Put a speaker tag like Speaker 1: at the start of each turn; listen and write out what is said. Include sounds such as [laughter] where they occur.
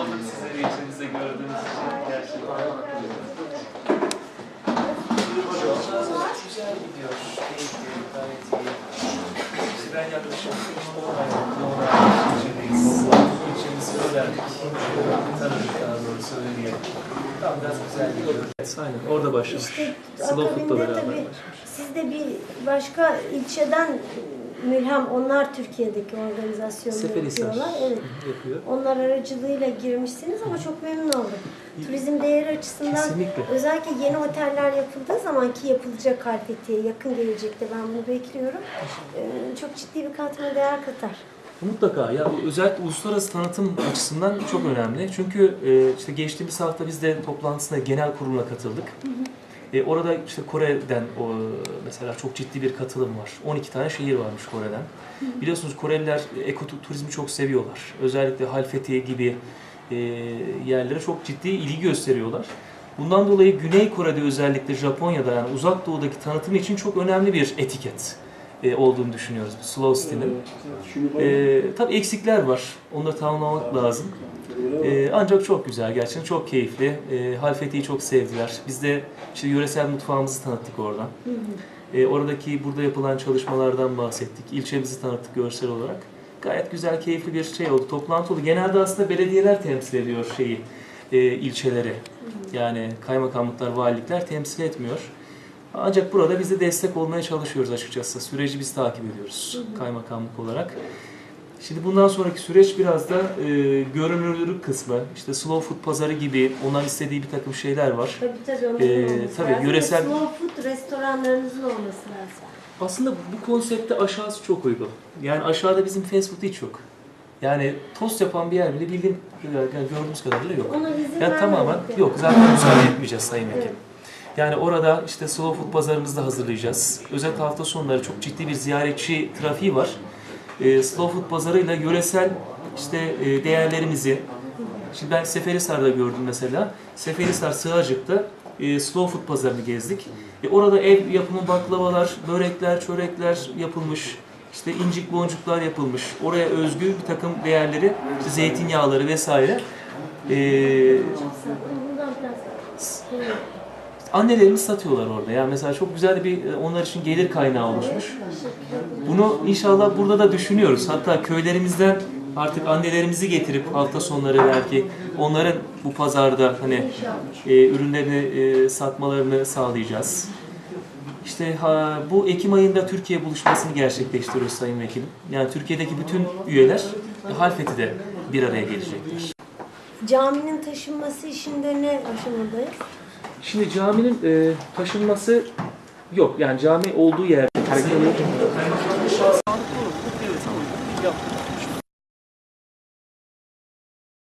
Speaker 1: olduk sizleri içimizde gördüğümüz için gerçekten. Güzel gidiyor. Keyifli, gayet iyi. İşte ben yaklaşık 10 ay oldu. 10 ay içindeyiz. İlçemizi öğrendik. Tanıdık daha doğrusu öyle diyelim. Tam biraz güzel gidiyor. Aynen. Orada başlamış.
Speaker 2: İşte
Speaker 1: Slow
Speaker 2: akabinde
Speaker 1: beraber başlamış.
Speaker 2: siz de bir başka ilçeden mülhem, onlar Türkiye'deki organizasyonu
Speaker 1: Seferihisar
Speaker 2: yapıyorlar. Evet.
Speaker 1: yapıyor.
Speaker 2: Onlar aracılığıyla girmişsiniz ama çok memnun oldum. Turizm değeri açısından
Speaker 1: Kesinlikle.
Speaker 2: özellikle yeni oteller yapıldığı zaman ki yapılacak Halfeti'ye yakın gelecekte ben bunu bekliyorum. Ee, Çok ciddi bir katma değer katar.
Speaker 1: Mutlaka ya özellikle uluslararası tanıtım açısından çok önemli. Çünkü e, işte geçtiğimiz hafta biz de toplantısına genel kuruluna katıldık. E, orada işte Kore'den o, mesela çok ciddi bir katılım var. 12 tane şehir varmış Kore'den. Biliyorsunuz Koreliler ekoturizmi çok seviyorlar. Özellikle Halfeti gibi e, yerlere çok ciddi ilgi gösteriyorlar. Bundan dolayı Güney Kore'de özellikle Japonya'da yani uzak doğudaki tanıtımı için çok önemli bir etiket e, olduğunu düşünüyoruz bu Slow City'nin. Ee, tabii eksikler var. Onları tamamlamak lazım. Ee, ancak çok güzel gerçekten. Çok keyifli. Ee, Halfeti'yi çok sevdiler. Biz de işte yöresel mutfağımızı tanıttık oradan. Ee, oradaki burada yapılan çalışmalardan bahsettik. İlçemizi tanıttık görsel olarak. Gayet güzel, keyifli bir şey oldu. Toplantı oldu. Genelde aslında belediyeler temsil ediyor şeyi, e, ilçeleri. Yani kaymakamlıklar, valilikler temsil etmiyor. Ancak burada biz de destek olmaya çalışıyoruz açıkçası. Süreci biz takip ediyoruz kaymakamlık olarak. Şimdi bundan sonraki süreç biraz da e, görünürlük kısmı, işte slow food pazarı gibi onların istediği bir takım şeyler var.
Speaker 2: Tabii tabii onun
Speaker 1: Ee,
Speaker 2: olması
Speaker 1: tabii,
Speaker 2: lazım.
Speaker 1: yöresel-
Speaker 2: Slow food restoranlarınızın olması lazım.
Speaker 1: Aslında bu konsepte aşağısı çok uygun. Yani aşağıda bizim fast food hiç yok. Yani tost yapan bir yer bile bildiğim yani gördüğümüz kadarıyla yok.
Speaker 2: Ona izin
Speaker 1: Yani tamamen
Speaker 2: vermedik.
Speaker 1: yok zaten [laughs] müsaade etmeyeceğiz Sayın Vekilim.
Speaker 2: Evet.
Speaker 1: Yani orada işte slow food pazarımızı da hazırlayacağız. Özellikle hafta sonları çok ciddi bir ziyaretçi trafiği var. Ee, slow food pazarıyla yöresel işte e, değerlerimizi Şimdi ben Seferihisar'da gördüm mesela. Seferihisar Sığacık'ta e, slow food pazarını gezdik. E, orada ev yapımı baklavalar, börekler, çörekler yapılmış. İşte incik boncuklar yapılmış. Oraya özgü bir takım değerleri, işte zeytinyağları vesaire. E. annelerimiz satıyorlar orada. Yani mesela çok güzel bir e, onlar için gelir kaynağı oluşmuş. Bunu inşallah burada da düşünüyoruz. Hatta köylerimizden artık annelerimizi getirip hafta sonları belki onların bu pazarda hani e, ürünlerini e, satmalarını sağlayacağız. İşte ha, bu Ekim ayında Türkiye buluşmasını gerçekleştiriyoruz Sayın Vekilim. Yani Türkiye'deki bütün üyeler Halfeti'de bir araya gelecekler.
Speaker 2: Caminin taşınması işinde ne aşamadayız?
Speaker 1: Şimdi caminin e, taşınması yok. Yani cami olduğu yer.